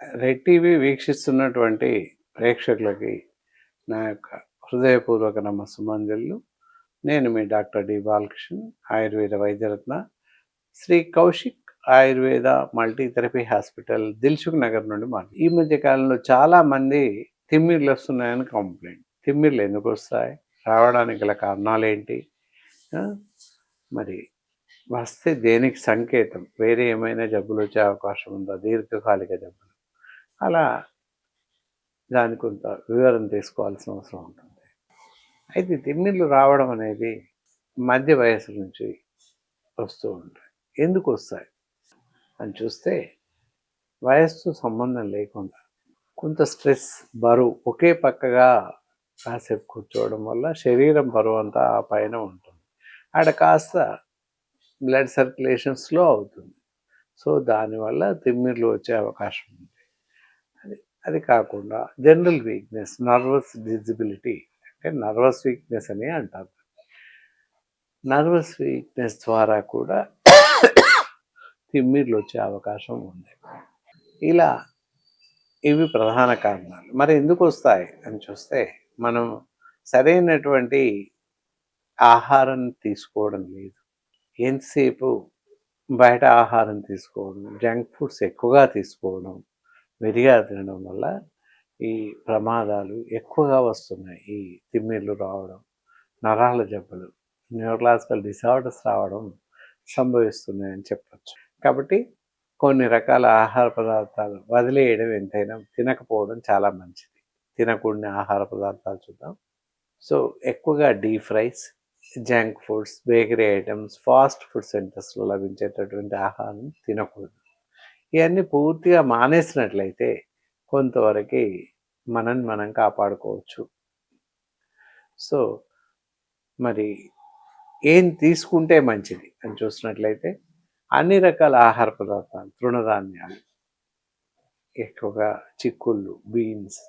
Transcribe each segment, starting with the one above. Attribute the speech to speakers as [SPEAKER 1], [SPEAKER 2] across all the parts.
[SPEAKER 1] Red TV వీక్షిస్తున్నటువంటి ప్రేక్షకులకి నా యొక్క హృదయపూర్వక నమస్సుమంజళ్ళు నేను మీ డాక్టర్ డి బాలకృష్ణ ఆయుర్వేద వైద్యరత్న Shri Kaushik Ayurveda multitherapy hospital Dilsukhnagar నుండి మాట్లాడు ఈ మధ్య కాలంలో చాలా మంది తిమ్మిర్లు వస్తున్నాయని కంప్లైంట్. తిమ్మిర్లు ఎందుకు వస్తాయి? రావడానికి గల కారణాలు ఏంటి మరి వస్తే దేనికి సంకేతం? వేరే ఏమైనా జబ్బులు వచ్చే అవకాశం ఉందా? దీర్ఘకాలిక జబ్బులు. అలా దాని కొంత వివరం తీసుకోవాల్సిన అవసరం ఉంటుంది. అయితే తిమ్మిర్లు రావడం అనేది మధ్య వయసు నుంచి వస్తూ ఉంటాయి. ఎందుకు వస్తాయి? అని చూస్తే వయస్సు సంబంధం లేకుండా కొంత స్ట్రెస్ బరువు ఒకే పక్కగా కాసేపు కూర్చోవడం వల్ల శరీరం బరువు అంతా ఆ పైన ఉంటుంది. ఆడ కాస్త బ్లడ్ సర్క్యులేషన్ స్లో అవుతుంది. సో దానివల్ల తిమ్మిర్లు వచ్చే అవకాశం ఉంది. అది కాకుండా జనరల్ వీక్నెస్ నర్వస్ డిజిబిలిటీ అంటే నర్వస్ వీక్నెస్ అని అంటారు. నర్వస్ వీక్నెస్ ద్వారా కూడా తిమ్మిర్లు వచ్చే అవకాశం ఉంది. ఇలా ఇవి ప్రధాన కారణాలు. మరి ఎందుకు వస్తాయి అని చూస్తే మనం సరైనటువంటి ఆహారం తీసుకోవడం లేదు. ఎంతసేపు బయట ఆహారం తీసుకోవడం జంక్ ఫుడ్స్ ఎక్కువగా తీసుకోవడం విరిగా తినడం వల్ల ఈ ప్రమాదాలు ఎక్కువగా వస్తున్నాయి. ఈ తిమ్మిర్లు రావడం నరాల జబ్బులు న్యూరలాజికల్ డిసార్డర్స్ రావడం సంభవిస్తున్నాయని చెప్పచ్చు. కాబట్టి కొన్ని రకాల ఆహార పదార్థాలు వదిలేయడం ఎంతైనా తినకపోవడం చాలా మంచిది. తినకూడని ఆహార పదార్థాలు చూద్దాం. సో ఎక్కువగా deep fries junk foods bakery items fast food సెంటర్స్లో లభించేటటువంటి ఆహారం తినకూడదు. ఇవన్నీ పూర్తిగా మానేసినట్లయితే కొంతవరకు మనని మనం కాపాడుకోవచ్చు. సో మరి ఏం తీసుకుంటే మంచిది అని చూసినట్లయితే అన్ని రకాల ఆహార పదార్థాలు తృణధాన్యాలు ఎక్కువగా చిక్కుళ్ళు బీన్స్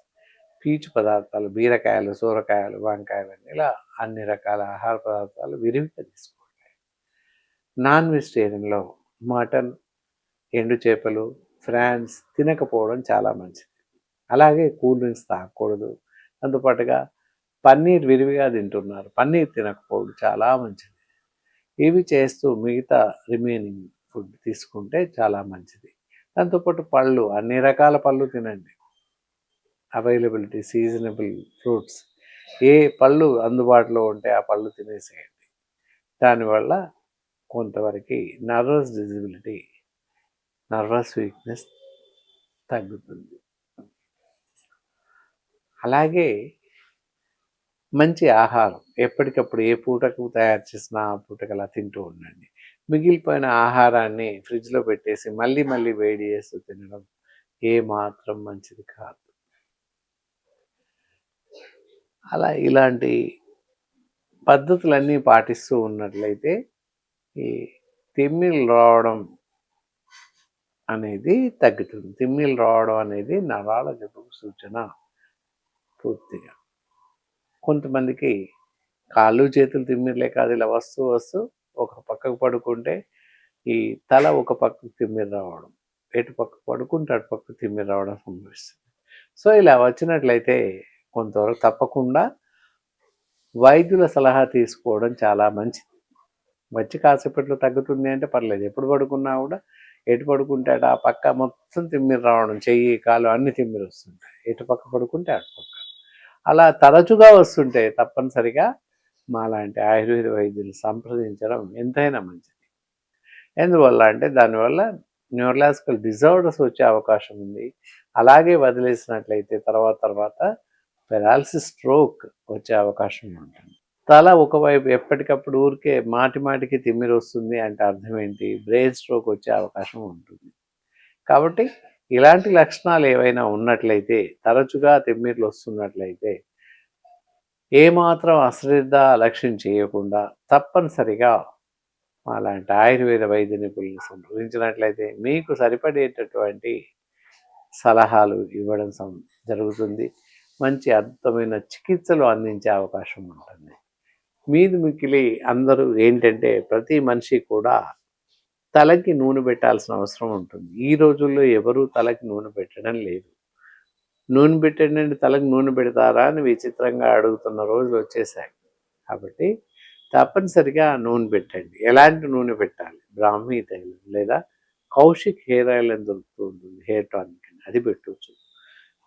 [SPEAKER 1] పీచు పదార్థాలు బీరకాయలు సూరకాయలు వంకాయలు అని ఇలా అన్ని రకాల ఆహార పదార్థాలు విరివిగా తీసుకోవాలి. నాన్ వెజిటేరియన్లో మటన్ ఎండు చేపలు ఫ్రాన్స్ తినకపోవడం చాలా మంచిది. అలాగే కూల్ డ్రింక్స్ తాగకూడదు. అందుపాటుగా పన్నీర్ విరివిగా తింటున్నారు. పన్నీర్ తినకపోవడం చాలా మంచిది. ఇవి చేస్తూ మిగతా రిమైనింగ్ ఫుడ్ తీసుకుంటే చాలా మంచిది. దాంతోపాటు పళ్ళు అన్ని రకాల పళ్ళు తినండి. Availability seasonable fruits. ఏ పళ్ళు అందుబాటులో ఉంటే ఆ పళ్ళు తినేసేయండి. దానివల్ల కొంతవరకు నర్వస్ డిజిబిలిటీ నర్వస్ వీక్నెస్ తగ్గుతుంది అలాగే మంచి ఆహారం. ఎప్పటికప్పుడు ఏ పూటకు తయారు చేసిన ఆ పూటకు అలా తింటూ ఉండండి. మిగిలిపోయిన ఆహారాన్ని ఫ్రిడ్జ్లో పెట్టేసి మళ్ళీ మళ్ళీ వేడి చేస్తూ తినడం ఏ మాత్రం మంచిది కాదు. అలా ఇలాంటి పద్ధతులన్నీ పాటిస్తూ ఉన్నట్లయితే ఈ తిమ్మిళ్ళు రావడం అనేది తగ్గుతుంది. తిమ్మిళ్ళు రావడం అనేది నరాల జబ్బుకు సూచన పూర్తిగా. కొంతమందికి కాళ్ళు చేతులు తిమ్మిర్లే కాదు ఇలా వస్తూ వస్తూ ఒక పక్కకు పడుకుంటే ఈ తల ఒక పక్కకు తిమ్మిరి రావడం ఎటు పక్క పడుకుంటే అటు పక్క తిమ్మిరి రావడం సంభవిస్తుంది. సో ఇలా వచ్చినట్లయితే కొంతవరకు తప్పకుండా వైద్యుల సలహా తీసుకోవడం చాలా మంచిది. వచ్చి కాసేపట్లో తగ్గుతుంది అంటే పర్లేదు. ఎప్పుడు పడుకున్నా కూడా ఎటు పడుకుంటే అటు ఆ పక్క మొత్తం తిమ్మిరి రావడం చెయ్యి కాలు అన్ని తిమ్మిరి వస్తుంటాయి. ఎటు పక్క పడుకుంటే అటు పక్క. అలా తరచుగా వస్తుంటాయి తప్పనిసరిగా. మాలాంటి ఆయుర్వేద వైద్యులు సంప్రదించడం ఎంతైనా మంచిది. ఎందువల్ల అంటే దానివల్ల న్యూరలాజికల్ డిజార్డర్స్ వచ్చే అవకాశం ఉంది. అలాగే వదిలేసినట్లయితే తర్వాత తర్వాత పెరాలసిస్ స్ట్రోక్ వచ్చే అవకాశం ఉంటుంది. తల ఒకవైపు ఎప్పటికప్పుడు ఊరికే మాటి మాటికి తిమ్మిరి వస్తుంది అంటే అర్థం ఏంటి? బ్రెయిన్ స్ట్రోక్ వచ్చే అవకాశం ఉంటుంది. కాబట్టి ఇలాంటి లక్షణాలు ఏవైనా ఉన్నట్లయితే తరచుగా తిమ్మిర్లు వస్తున్నట్లయితే ఏమాత్రం అశ్రద్ధ లక్ష్యం చేయకుండా తప్పనిసరిగా అలాంటి ఆయుర్వేద వైద్య నిపుణులను సంప్రదించినట్లయితే మీకు సరిపడేటటువంటి సలహాలు ఇవ్వడం జరుగుతుంది. మంచి అద్భుతమైన చికిత్సలు అందించే అవకాశం ఉంటుంది. మీది మిక్కిలి అందరూ ఏంటంటే ప్రతి మనిషి కూడా తలకి నూనె పెట్టాల్సిన అవసరం ఉంటుంది. ఈ రోజుల్లో ఎవరూ తలకి నూనె పెట్టడం లేదు. నూనె పెట్టండి తలకు నూనె పెడతారా అని విచిత్రంగా అడుగుతున్న రోజులు వచ్చేసాయి కాబట్టి తప్పనిసరిగా నూనె పెట్టండి. ఎలాంటి నూనె పెట్టాలి? బ్రాహ్మీ తైలం లేదా కౌశిక్ హెయిర్ ఆయిల్ అని దొరుకుతూ ఉంటుంది. హెయిర్ టానిక్ అని అది పెట్టవచ్చు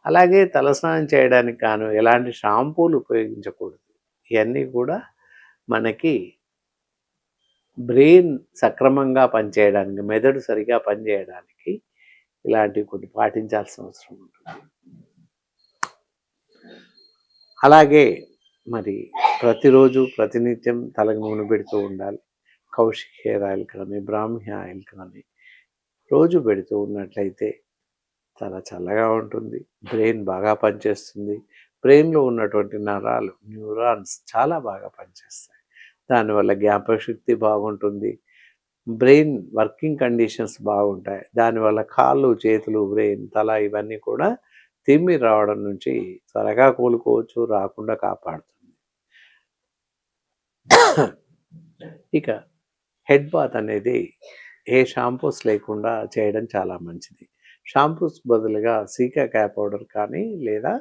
[SPEAKER 1] అలాగే తలస్నానం చేయడానికి కాను ఎలాంటి షాంపూలు ఉపయోగించకూడదు. ఇవన్నీ కూడా మనకి బ్రెయిన్ సక్రమంగా పనిచేయడానికి మెదడు సరిగా పనిచేయడానికి ఇలాంటివి కొన్ని పాటించాల్సిన అవసరం ఉంటుంది. అలాగే మరి ప్రతిరోజు ప్రతినిత్యం తలకు నూనె పెడుతూ ఉండాలి. కౌశిక్ హెయిర్ ఆయిల్ కానీ బ్రాహ్మీ ఆయిల్ కానీ రోజు పెడుతూ ఉన్నట్లయితే చాలా చల్లగా ఉంటుంది. బ్రెయిన్ బాగా పనిచేస్తుంది. బ్రెయిన్లో ఉన్నటువంటి నరాలు న్యూరాన్స్ చాలా బాగా పనిచేస్తాయి. దానివల్ల జ్ఞాపక శక్తి బాగుంటుంది. బ్రెయిన్ వర్కింగ్ కండిషన్స్ బాగుంటాయి. దానివల్ల కాళ్ళు చేతులు బ్రెయిన్ తల ఇవన్నీ కూడా తిమ్మి రావడం నుంచి త్వరగా కోలుకోవచ్చు రాకుండా కాపాడుతుంది. ఇక హెడ్ బాత్ అనేది ఏ షాంపూస్ లేకుండా చేయడం చాలా మంచిది. షాంపూస్ బదులుగా సీకా క్యాప్ పౌడర్ కానీ లేదా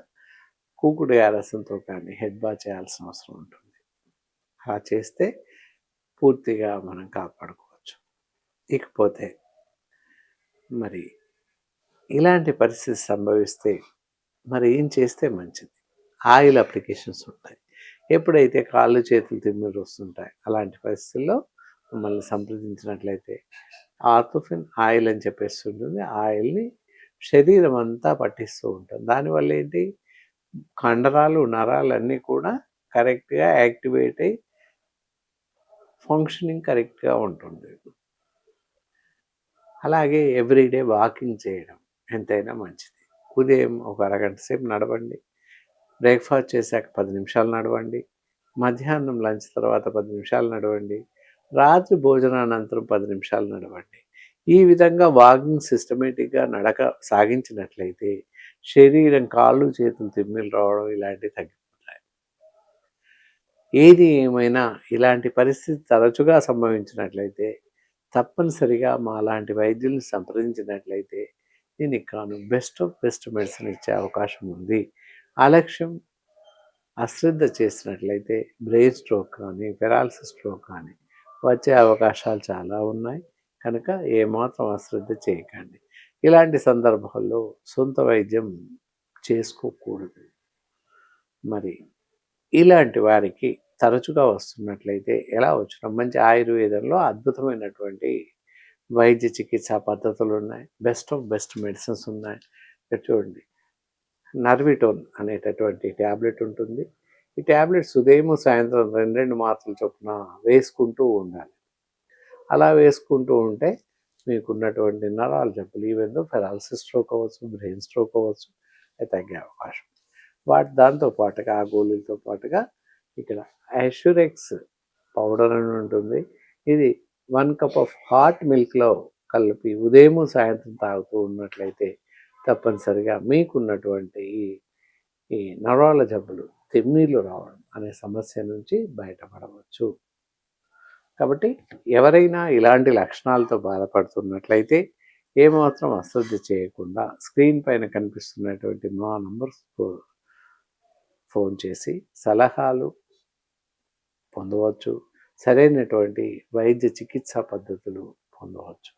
[SPEAKER 1] కూకుడు రసంతో కానీ హెడ్ బాత్ చేయాల్సిన అవసరం ఉంటుంది. అలా చేస్తే పూర్తిగా మనం కాపాడుకోవచ్చు. ఇకపోతే మరి ఇలాంటి పరిస్థితి సంభవిస్తే మరి ఏం చేస్తే మంచిది? ఆయిల్ అప్లికేషన్స్ ఉంటాయి. ఎప్పుడైతే కాళ్ళు చేతులు తిమ్మిరి వస్తుంటాయి అలాంటి పరిస్థితుల్లో మమ్మల్ని సంప్రదించినట్లయితే ఆర్థోఫిన్ ఆయిల్ అని చెప్పేసి ఉంటుంది ఆయిల్ని శరీరం అంతా పట్టిస్తూ ఉంటుంది. దానివల్ల ఏంటి? కండరాలు నరాలు అన్నీ కూడా కరెక్ట్గా యాక్టివేట్ అయ్యి ఫంక్షనింగ్ కరెక్ట్గా ఉంటుంది. అలాగే ఎవ్రీడే వాకింగ్ చేయడం ఎంతైనా మంచిది. ఉదయం ఒక అరగంట సేపు నడవండి. బ్రేక్ఫాస్ట్ చేశాక పది నిమిషాలు నడవండి. మధ్యాహ్నం లంచ్ తర్వాత పది నిమిషాలు నడవండి. రాత్రి భోజనానంతరం పది నిమిషాలు నడవండి. ఈ విధంగా వాకింగ్ సిస్టమేటిక్గా నడక సాగించినట్లయితే శరీరం కాళ్ళు చేతులు తిమ్మిలు రావడం ఇలాంటివి తగ్గిపోతుంది ఏది ఏమైనా ఇలాంటి పరిస్థితి తరచుగా సంభవించినట్లయితే తప్పనిసరిగా మా లాంటి వైద్యుల్ని సంప్రదించినట్లయితే దీనికి కాను బెస్ట్ ఆఫ్ బెస్ట్ మెడిసిన్ ఇచ్చే అవకాశం ఉంది. అలక్ష్యం అశ్రద్ధ చేసినట్లయితే బ్రెయిన్ స్ట్రోక్ కానీ పెరాలసిస్ స్ట్రోక్ కానీ వచ్చే అవకాశాలు చాలా ఉన్నాయి. కనుక ఏమాత్రం అశ్రద్ధ చేయకండి. ఇలాంటి సందర్భాల్లో సొంత వైద్యం చేసుకోకూడదు. మరి ఇలాంటి వారికి తరచుగా వస్తున్నట్లయితే ఎలా వచ్చిన మంచి ఆయుర్వేదంలో అద్భుతమైనటువంటి వైద్య చికిత్సా పద్ధతులు ఉన్నాయి. బెస్ట్ ఆఫ్ బెస్ట్ మెడిసిన్స్ ఉన్నాయి. చూడండి. నర్విటోన్ అనేటటువంటి ట్యాబ్లెట్ ఉంటుంది. ఈ ట్యాబ్లెట్స్ ఉదయం సాయంత్రం రెండు రెండు మాత్రలు చొప్పున వేసుకుంటూ ఉండాలి. అలా వేసుకుంటూ ఉంటే మీకున్నటువంటి నరాలు జబ్బులు ఈవెన్ ఫెరాలసిస్ స్ట్రోక్ అవ్వచ్చు బ్రెయిన్ స్ట్రోక్ అవ్వచ్చు తగ్గే అవకాశం. వాటి దాంతో పాటుగా ఆ గోళీలతో పాటుగా ఇక్కడ. యాషురెక్స్ పౌడర్ అని ఉంటుంది. ఇది వన్ కప్ ఆఫ్ హాట్ మిల్క్లో కలిపి ఉదయం సాయంత్రం తాగుతూ ఉన్నట్లయితే తప్పనిసరిగా మీకున్నటువంటి ఈ ఈ నరాల జబ్బులు తెమ్మీలు రావడం అనే సమస్య నుంచి బయటపడవచ్చు. కాబట్టి ఎవరైనా ఇలాంటి లక్షణాలతో బాధపడుతున్నట్లయితే ఏమాత్రం అశ్రద్ధ చేయకుండా స్క్రీన్ పైన కనిపిస్తున్నటువంటి మా నంబర్స్ ఫోన్ చేసి సలహాలు పొందవచ్చు. సరైనటువంటి వైద్య చికిత్సా పద్ధతులు పొందవచ్చు.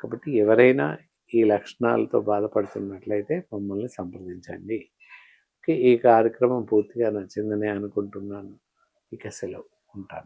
[SPEAKER 1] కాబట్టి ఎవరైనా ఈ లక్షణాలతో బాధపడుతున్నట్లయితే మమ్మల్ని సంప్రదించండి. ఈ కార్యక్రమం పూర్తిగా నచ్చిందని అనుకుంటున్నాను. ఇక సెలవు. ఉంటాను.